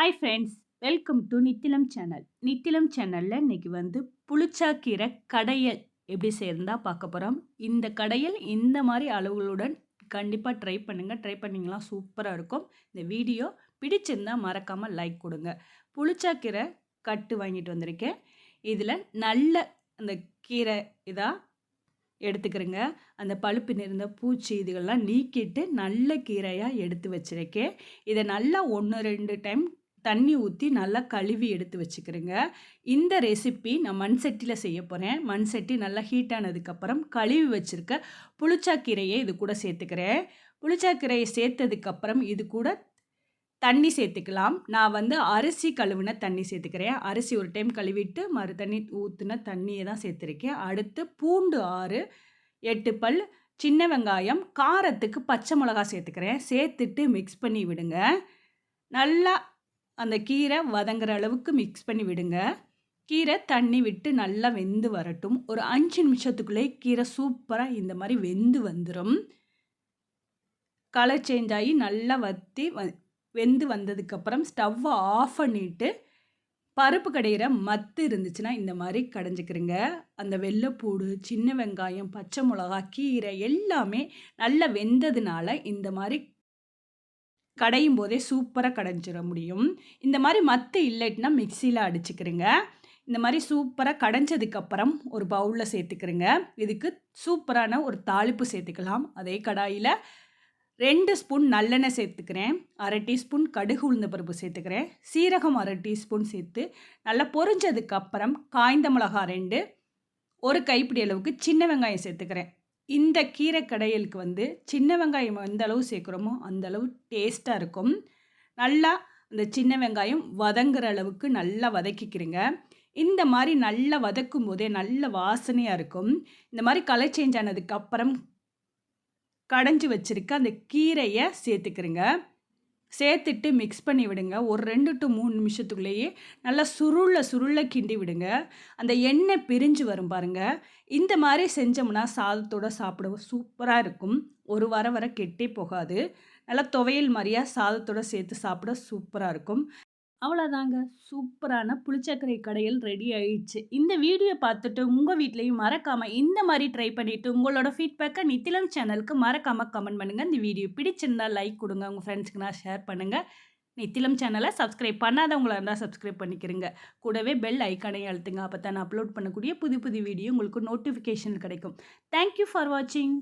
Hi friends welcome to Nithilam channel Nithilam சேனலில் இன்றைக்கி வந்து புளிச்சாக்கீரை கடையல் எப்படி சேர்ந்தா பார்க்க போகிறோம் இந்த கடையல் இந்த மாதிரி அளவுகளுடன் கண்டிப்பாக ட்ரை பண்ணுங்கள் ட்ரை பண்ணிங்களா சூப்பராக இருக்கும். இந்த வீடியோ பிடிச்சிருந்தா மறக்காமல் லைக் கொடுங்க. புளிச்சாக்கீரை கட்டு வாங்கிட்டு வந்திருக்கேன். இதில் நல்ல அந்த கீரை இதாக எடுத்துக்கிறேங்க. அந்த பழுப்பு நிறைந்த பூச்சி இதுகள்லாம் நீக்கிட்டு நல்ல கீரையாக எடுத்து வச்சுருக்கேன். இதை நல்லா ஒன்று ரெண்டு டைம் தண்ணி ஊற்றி நல்லா கழுவி எடுத்து வச்சுக்கிறேங்க. இந்த ரெசிபி நான் மண் சட்டியில் செய்ய போகிறேன் மண் சட்டி நல்லா ஹீட் ஆனதுக்கப்புறம் கழுவி வச்சுருக்க புளிச்சாக்கீரையை இது கூட சேர்த்துக்கிறேன். புளிச்சாக்கீரையை சேர்த்ததுக்கப்புறம் இது கூட தண்ணி சேர்த்துக்கலாம். நான் வந்து அரிசி கழுவின தண்ணி சேர்த்துக்கிறேன். அரிசி ஒரு டைம் கழுவிட்டு மறு தண்ணி ஊற்றின தண்ணியை தான் சேர்த்துருக்கேன். அடுத்து பூண்டு ஆறு எட்டு பல் சின்ன வெங்காயம் காரத்துக்கு பச்சை மிளகா சேர்த்துக்கிறேன். சேர்த்துட்டு மிக்ஸ் பண்ணி விடுங்க. நல்லா அந்த கீரை வதங்குற அளவுக்கு மிக்ஸ் பண்ணி விடுங்க. கீரை தண்ணி விட்டு நல்லா வெந்து வரட்டும். ஒரு அஞ்சு நிமிஷத்துக்குள்ளே கீரை சூப்பராக இந்த மாதிரி வெந்து வந்துடும் கலர் சேஞ்ச் ஆகி நல்லா வற்றி வ வெந்து வந்ததுக்கப்புறம் ஸ்டவ்வை ஆஃப் பண்ணிவிட்டு பருப்பு கடையிற மத்து இருந்துச்சுன்னா இந்த மாதிரி கடைஞ்சிக்கிறங்க. அந்த வெள்ளைப்பூடு சின்ன வெங்காயம் பச்சை மிளகா கீரை எல்லாமே நல்லா வெந்ததுனால இந்த மாதிரி கடையும் போதே சூப்பராக கடைஞ்சிட முடியும். இந்த மாதிரி மத்து இல்லைட்டுனா மிக்சியில் அடிச்சுக்கிறேங்க. இந்த மாதிரி சூப்பராக கடைஞ்சதுக்கப்புறம் ஒரு பவுலில் சேர்த்துக்கிறேங்க. இதுக்கு சூப்பரான ஒரு தாளிப்பு சேர்த்துக்கலாம். அதே கடாயில் ரெண்டு ஸ்பூன் நல்லெண்ணெய் சேர்த்துக்கிறேன். அரை டீஸ்பூன் கடுகு உளுந்த பருப்பு சேர்த்துக்கிறேன். சீரகம் அரை டீஸ்பூன் சேர்த்து நல்லா பொரிஞ்சதுக்கப்புறம் காய்ந்த மிளகா ரெண்டு ஒரு கைப்பிடி அளவுக்கு சின்ன வெங்காயம் சேர்த்துக்கிறேன். இந்த கீரை கடையலுக்கு வந்து சின்ன வெங்காயம் எந்த அளவு சேர்க்குறோமோ அந்த அளவு டேஸ்ட்டாக இருக்கும். நல்லா அந்த சின்ன வெங்காயம் வதங்குற அளவுக்கு நல்லா வதக்கிக்கிறேங்க. இந்த மாதிரி நல்லா வதக்கும் போதே நல்ல வாசனையாக இருக்கும். இந்த மாதிரி கலர் சேஞ்ச் ஆனதுக்கப்புறம் கடைஞ்சி வச்சுருக்க அந்த கீரையை சேர்த்துக்கிறேங்க. சேர்த்துட்டு மிக்ஸ் பண்ணி விடுங்க. ஒரு ரெண்டு டு மூணு நிமிஷத்துக்குள்ளேயே நல்லா சுருள சுருள கிண்டி விடுங்க. அந்த எண்ணெய் பிரிஞ்சு வரும் பாருங்கள் இந்த மாதிரி செஞ்சோம்னா சாதத்தோடு சாப்பிட சூப்பராக இருக்கும். ஒரு வர வர கெட்டே போகாது. நல்லா துவையல் மாதிரியாக சாதத்தோடு சேர்த்து சாப்பிட சூப்பராக இருக்கும். அவ்வளோதாங்க சூப்பரான புளிச்சக்கரை கடையில் ரெடி ஆயிடுச்சு. இந்த வீடியோ பார்த்துட்டு உங்கள் வீட்லேயும் மறக்காமல் இந்த மாதிரி ட்ரை பண்ணிவிட்டு உங்களோட ஃபீட்பேக்கை நித்திலம் சேனலுக்கு மறக்காமல் கமெண்ட் பண்ணுங்கள் இந்த வீடியோ பிடிச்சிருந்தா லைக் கொடுங்க. உங்கள் ஃப்ரெண்ட்ஸ்க்கு நான் ஷேர் பண்ணுங்கள் நித்திலம் சேனலை சப்ஸ்கிரைப் பண்ணாதவங்களா இருந்தால் சப்ஸ்கிரைப் பண்ணிக்கிறங்க கூடவே பெல் ஐக்கானை அழுத்துங்க. அப்போ தான் நான் அப்லோட் பண்ணக்கூடிய புது புது வீடியோ உங்களுக்கு நோட்டிஃபிகேஷன் கிடைக்கும். தேங்க்யூ ஃபார் வாட்சிங்